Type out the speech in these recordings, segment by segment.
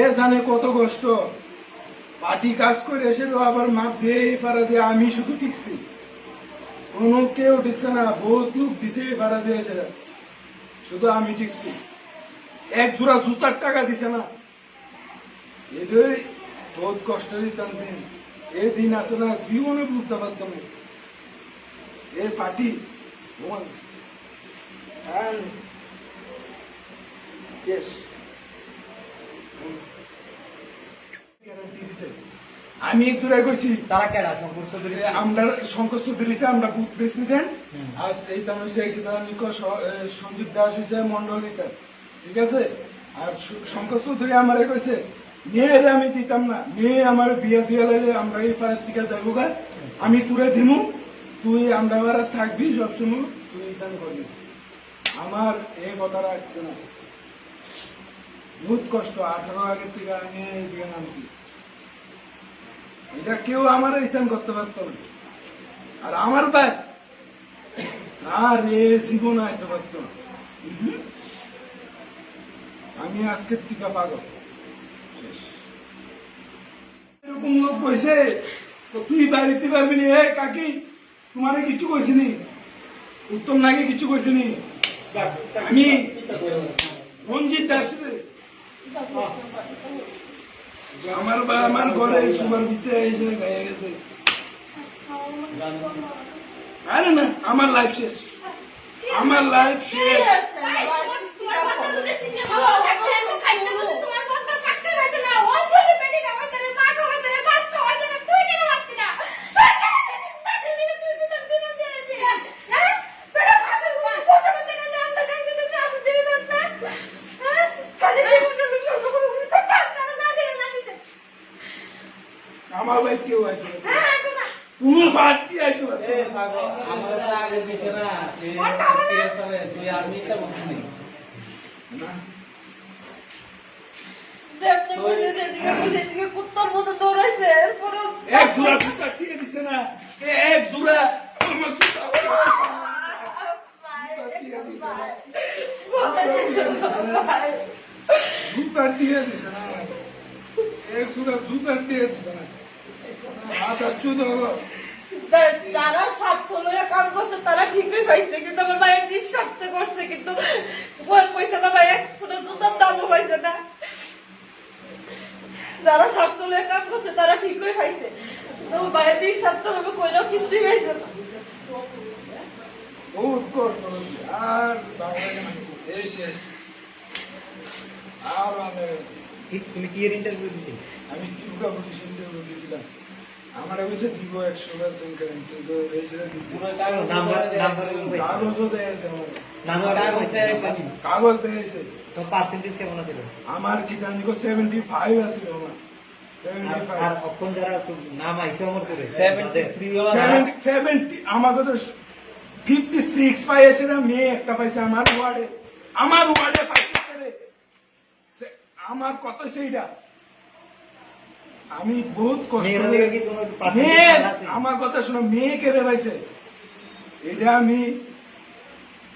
এ জানে কত কষ্ট। পার্টি কাজ করে এসে আবার মাপ দিয়ে ফাড়া দিয়ে আমি শুধু টিকছি। কোনো কেউ টিকছে না, বহুত লোক দিছে ফাড়া দিয়ে এসে। শুধু আমি টিকছি। এক জোড়া জুতার টাকা দিছে না। এটাই বহুত কষ্ট দিতাম দিন। এই দিন আছে না, জীবনে বুঝতে পারতাম এ পার্টি and yes আমি এক জোড়ায় কইছি। তারা কেডা? শঙ্কর চৌধুরী আমরা শঙ্কর চৌধুরী আমরা বুথ প্রেসিডেন্ট। আর এই হচ্ছে সঞ্জীব দাস হচ্ছে মন্ডলিকা ঠিক আছে? আর শঙ্কর চৌধুরী আমারে কইছে মেয়েরে আমি দিতাম না। মেয়ে আমার বিয়ে দিয়ে লাইলে আমরা এই পাড়ার থেকে যাব গা। আমি তুলে দিমু। তুই আমরা এবার থাকবি সবসময়। তুই দান করবি। আমার এই কথাটা আসছে না। বহুত কষ্ট, আঠারো আগের থেকে আমি এইদিকে নামছি। এটা কেউ আমার রিটার্ন করতে পারতো না। আর আমার ভাই আর এ জীবন আইতে পারতো না। আমি আজকের টিকা পাগল এরকম লোক কইছে তুই বাড়িতে পারবি নি? এ কাকি, তোমারে কিছু কইছিনি উত্তম নাকি কিছু কইছিনি আমি রঞ্জিত রে। আমার বা আমার ঘরে সুমান দিতে এসে গায়ে গেছে। আরে না, আমার লাইফ শেষ। আমার লাইফ শেষ। কেউ আমার আগে না, তুই এক জোড়া জুতা দিয়ে দিছে না। এক জোড়া আমার জুতা জুতা দিয়ে দিছে না। এক জোড়া জুতা দিয়ে দিছে না। মাথা চুদ যারা স্বার্থ লইয়া কাম করছে, তারা ঠিকই পাইছে, কিন্তু আমার ভাইয়ের নিঃস্বার্থ করছে, কিন্তু স্বার্থ লইয়া কাম কিছুই পাইছে। না। হয়েছে। আর তুমি কি এর ইন্টারভিউ দিছিস আমি জীবিকা পুলিশ ইন্টারভিউ দিয়েছিলাম। আমার হয়েছে দিব একশো পার্সেন্ট কিন্তু এই সেটা দিছি। পুরো কাগজ নাম্বার নাম্বার কাগজও দেয়ছে কাগজ দিয়েছে তো পার্সেন্টেজ কেমন আছে আমার কি জানি সেভেন্টি ফাইভ আছিল আমার। আর- যারা নাম আইসে আমার করে। 73 ওলা সেভেন্টি সেভেন্টি আমাকে তো ফিফটি সিক্স পাই এসে না মেয়ে একটা পাইছে আমার ওয়ার্ডে আমার ওয়ার্ডে। সে- আমার কত সেইটা আমি বহুত কষ্ট কি? আমার কথা শোনো মেয়ে কেড়ে পাইছে? এটা আমি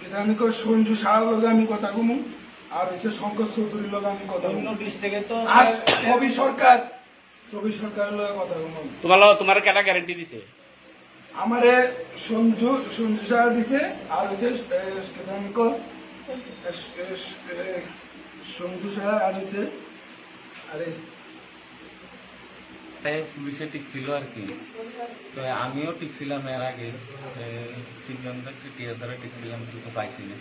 এটা আমি সঞ্জু সাহার লগে আমি কথা কমু? আর হচ্ছে শঙ্কর চৌধুরীর লগে আমি কথা কমু? ডিস্ট্রিক্টে তো আর ছবি সরকার ছবি সরকারের লগে কথা কমু। তোমার তোমার কেটা গ্যারান্টি দিছে? আমারে সঞ্জু সঞ্জু সাহা দিছে আর হচ্ছে এ, সঞ্জু সাহা আর আরে পুলিশে টিকছিল আর কি। তো আমিও টিকছিলাম এর আগে। সিদ্ধান্ত টিকছিলাম কিন্তু পাইছি না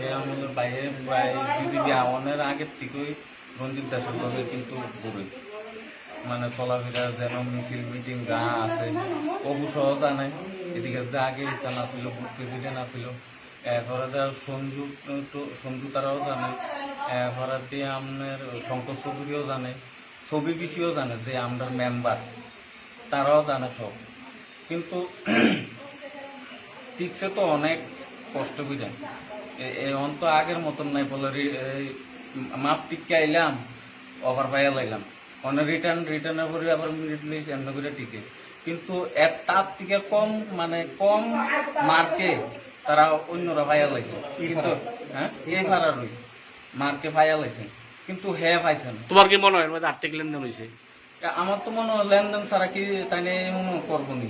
এ, আমাদের বাইরে প্রায় আওয়ানের আগের থেকেই রঞ্জিত দাসের লগে কিন্তু ঘুরে মানে চলাফেরা যেন মিছিল, মিটিং যা আছে অবু সহ জানাই এদিকে যে আগে ইচ্ছা নাছিল প্রেসিডেন্ট আছিল যা সঞ্জু তো সঞ্জু তারাও জানে। দিয়ে আপনার শঙ্কর চৌধুরীও জানে। ছবি বিষয়েও জানে যে আমরা মেম্বার তারাও জানে সব। কিন্তু টিকছে তো অনেক কষ্ট করে। এখন তো আগের মতন নাই বলে মাপ টিকে আইলাম ওভার পাইয়া লাইলাম অনেক রিটার্ন রিটার্নের পরে আবার মিনিট করে টিকে কিন্তু এক তার থেকে কম মানে কম মার্কে তারা অন্যরা পাইয়া লাইছে কিন্তু হ্যাঁ? এই ফারারই মার্কে পাইয়া লাইছে কিন্তু হ্যাঁ পাইছে না। তোমার কি মনে হয় মধ্যে আর্থিক লেনদেন হয়েছে? আমার তো মনে হয় লেনদেন ছাড়া কি তাই মনে করব নি।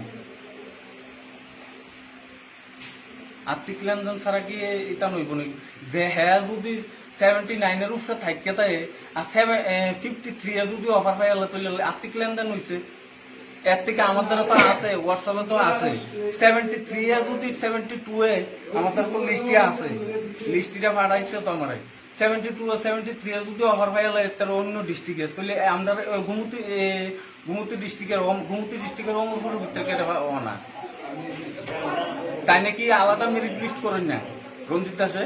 আর্থিক লেনদেন ছাড়া কি এটা নইব নি। যে হ্যাঁ যদি সেভেন্টি নাইনের উপরে থাকতে তাই আর সেভেন ফিফটি থ্রি এ যদি অফার পাই তাহলে আর্থিক লেনদেন হয়েছে এর থেকে আমাদের তো আছে হোয়াটসঅ্যাপে তো আছে। সেভেন্টি থ্রি এ যদি সেভেন্টি টু এ আমাদের তো লিস্টে আছে। লিস্টিটা পাঠাইছে তো আমার সেভেন্টি টু সেভেন্টি থ্রি এ যদি অফার পাই গেলে তার অন্য ডিস্ট্রিক্টে তাহলে আমরা ঘুমুতি ঘুমতি ডিস্ট্রিক্টের ঘুমুতি ডিস্ট্রিক্টের অমরপুরের ভিতরে কেটে পাবো না। তাই নাকি আলাদা মেরিট লিস্ট করেন না, রঞ্জিত দাসে?